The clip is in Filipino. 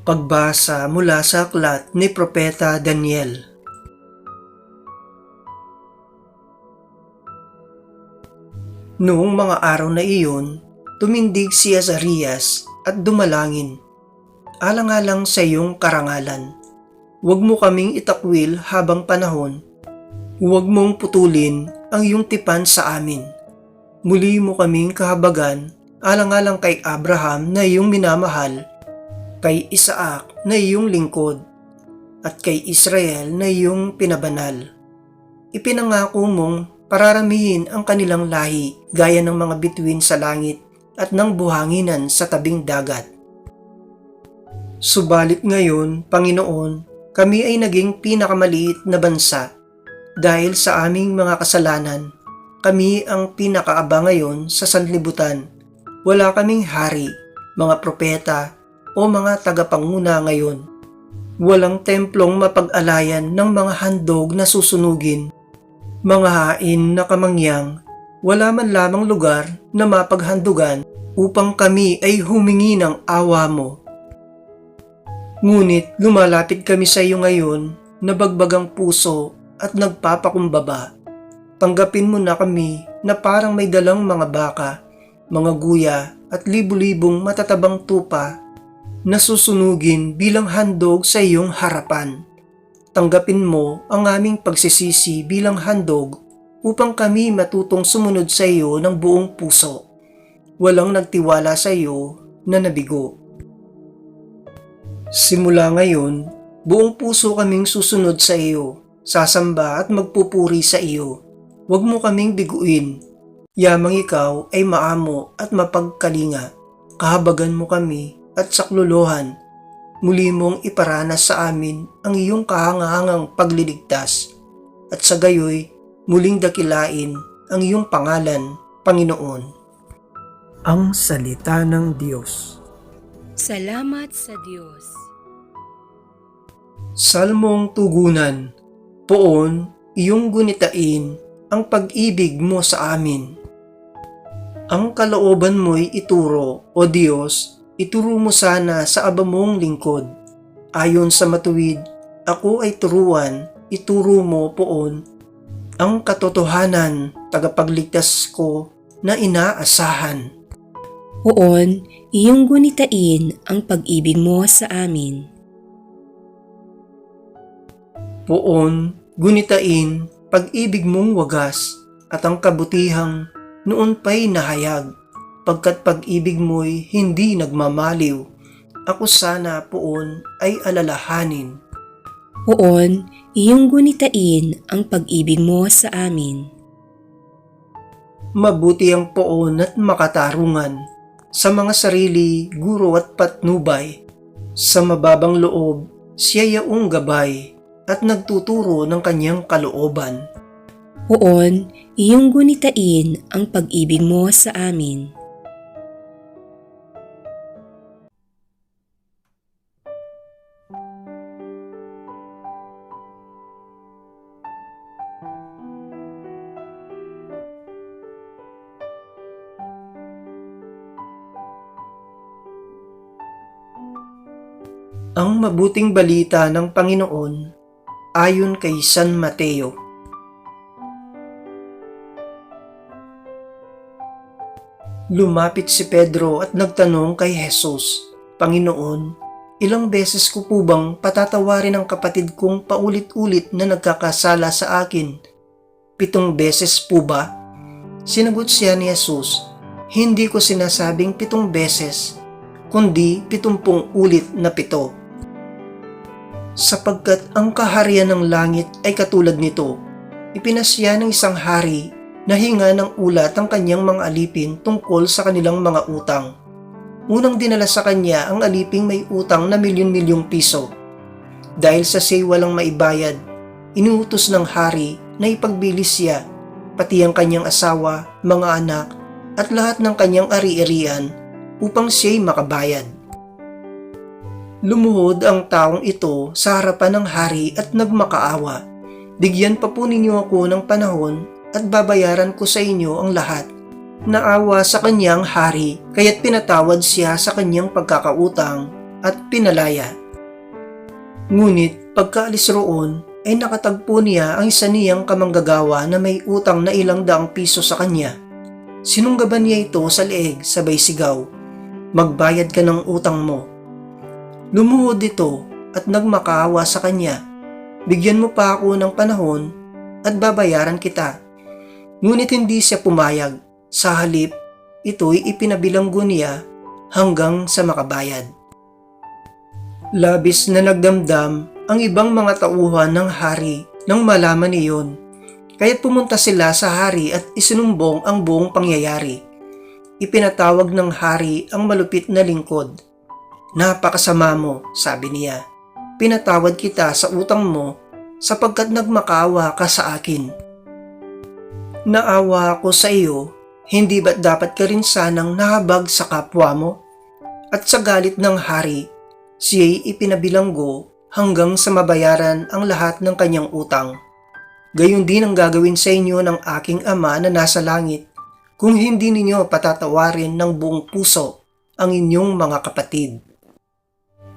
Pagbasa mula sa aklat ni Propeta Daniel. Noong mga araw na iyon, tumindig si Azarias at dumalangin. Alang-alang sa iyong karangalan. Huwag mo kaming itakwil habang panahon. Huwag mong putulin ang iyong tipan sa amin. Muli mo kaming kahabagan alang-alang kay Abraham na iyong minamahal kay Isaac na iyong lingkod, at kay Israel na iyong pinabanal. Ipinangako mong pararamihin ang kanilang lahi gaya ng mga bituin sa langit at ng buhanginan sa tabing dagat. Subalit ngayon, Panginoon, kami ay naging pinakamaliit na bansa dahil sa aming mga kasalanan. Kami ang pinakaaba ngayon sa sanlibutan. Wala kaming hari, mga propeta, o mga tagapanguna ngayon. Walang templong mapag-alayan ng mga handog na susunugin. Mga hain na kamangyang, wala man lamang lugar na mapaghandugan upang kami ay humingi ng awa mo. Ngunit lumalapit kami sa iyo ngayon na bagbagang puso at nagpapakumbaba. Tanggapin mo na kami na parang may dalang mga baka, mga guya at libu-libong matatabang tupa na susunugin bilang handog sa iyong harapan. Tanggapin mo ang aming pagsisisi bilang handog upang kami matutong sumunod sa iyo ng buong puso. Walang nagtiwala sa iyo na nabigo. Simula ngayon, buong puso kaming susunod sa iyo, sasamba at magpupuri sa iyo. Huwag mo kaming biguin. Yamang ikaw ay maamo at mapagkalinga. Kahabagan mo kami at sakluluhan. Muli mong iparanas sa amin ang iyong kahangahangang pagliligtas at sa gayoy muling dakilain ang iyong pangalan, Panginoon. Ang Salita ng Diyos Salamat sa Diyos. Salmong Tugunan Poon, iyong gunitain ang pag-ibig mo sa amin. Ang kalooban mo'y ituro, O Diyos, ituro mo sana sa aba mong lingkod. Ayon sa matuwid, ako ay turuan, ituro mo poon ang katotohanan, tagapagligtas ko na inaasahan. Poon, iyong gunitain ang pag-ibig mo sa amin. Poon, gunitain, pag-ibig mong wagas at ang kabutihang noon pa'y nahayag pagkat pag-ibig mo'y hindi nagmamaliw. Ako sana poon ay alalahanin. Poon, iyong gunitain ang pag-ibig mo sa amin. Mabuti ang poon at makatarungan sa mga sarili, guro at patnubay. Sa mababang loob, siya yaong gabay at nagtuturo ng kanyang kalooban. Poon, iyong gunitain ang pag-ibig mo sa amin. Ang mabuting balita ng Panginoon ayon kay San Mateo. Lumapit si Pedro at nagtanong kay Jesus, Panginoon, ilang beses ko po bang patatawarin ang kapatid kong paulit-ulit na nagkakasala sa akin? Pitong beses po ba? Sinagot siya ni Jesus, hindi ko sinasabing pitong beses, kundi pitumpong ulit na pito. Sapagkat ang kaharian ng langit ay katulad nito, ipinasya ng isang hari na hinga ng ulat ang kanyang mga alipin tungkol sa kanilang mga utang. Unang dinala sa kanya ang aliping may utang na milyon-milyong piso. Dahil sa say walang maibayad, inuutos ng hari na ipagbilis siya, pati ang kanyang asawa, mga anak, at lahat ng kanyang ari-arian upang siya'y makabayad. Lumuhod ang taong ito sa harapan ng hari at nagmakaawa. Bigyan pa po ninyo ako ng panahon at babayaran ko sa inyo ang lahat. Naawa sa kanyang hari, kaya't pinatawad siya sa kanyang pagkakautang at pinalaya. Ngunit pagkaalis roon ay nakatagpo niya ang isa niyang kamanggagawa na may utang na ilang daang piso sa kanya. Sinunggaban niya ito sa leeg sabay sigaw, Magbayad ka ng utang mo. Lumuhod ito at nagmakaawa sa kanya. Bigyan mo pa ako ng panahon at babayaran kita. Ngunit hindi siya pumayag. Sa halip, ito'y ipinabilanggo niya hanggang sa makabayad. Labis na nagdamdam ang ibang mga tauhan ng hari nang malaman niyon. Kaya't pumunta sila sa hari at isinumbong ang buong pangyayari. Ipinatawag ng hari ang malupit na lingkod. Napakasama mo, sabi niya. Pinatawad kita sa utang mo sapagkat nagmakawa ka sa akin. Naawa ako sa iyo, hindi ba't dapat ka rin sanang nahabag sa kapwa mo? At sa galit ng hari, siya'y ipinabilanggo hanggang sa mabayaran ang lahat ng kanyang utang. Gayon din ang gagawin sa inyo ng aking ama na nasa langit kung hindi ninyo patatawarin ng buong puso ang inyong mga kapatid.